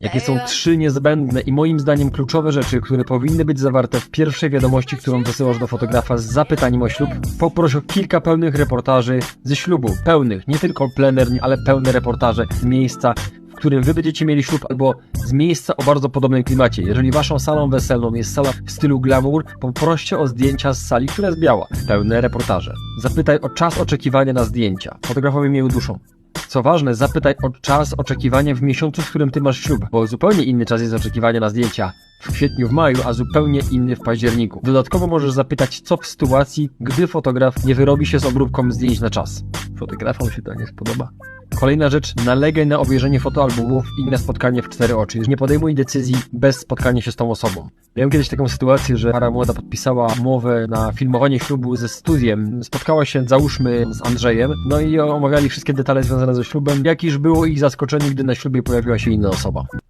Jakie są trzy niezbędne i moim zdaniem kluczowe rzeczy, które powinny być zawarte w pierwszej wiadomości, którą wysyłasz do fotografa z zapytaniem o ślub? Poproś o kilka pełnych reportaży ze ślubu. Pełnych, nie tylko plener, ale pełne reportaże z miejsca, w którym wy będziecie mieli ślub, albo z miejsca o bardzo podobnym klimacie. Jeżeli waszą salą weselną jest sala w stylu glamour, poproście o zdjęcia z sali, która jest biała. Pełne reportaże. Zapytaj o czas oczekiwania na zdjęcia. Fotografowie mnie uduszą. Co ważne, zapytaj o czas oczekiwania w miesiącu, w którym ty masz ślub, bo zupełnie inny czas jest oczekiwania na zdjęcia w kwietniu, w maju, a zupełnie inny w październiku. Dodatkowo możesz zapytać, co w sytuacji, gdy fotograf nie wyrobi się z obróbką zdjęć na czas. Fotografom się to nie spodoba. Kolejna rzecz, nalegaj na obejrzenie fotoalbumów i na spotkanie w cztery oczy. Już nie podejmuj decyzji bez spotkania się z tą osobą. Miałem kiedyś taką sytuację, że para młoda podpisała umowę na filmowanie ślubu ze studiem. Spotkała się, załóżmy, z Andrzejem, no i omawiali wszystkie detale związane ze ślubem. Jakież było ich zaskoczenie, gdy na ślubie pojawiła się inna osoba.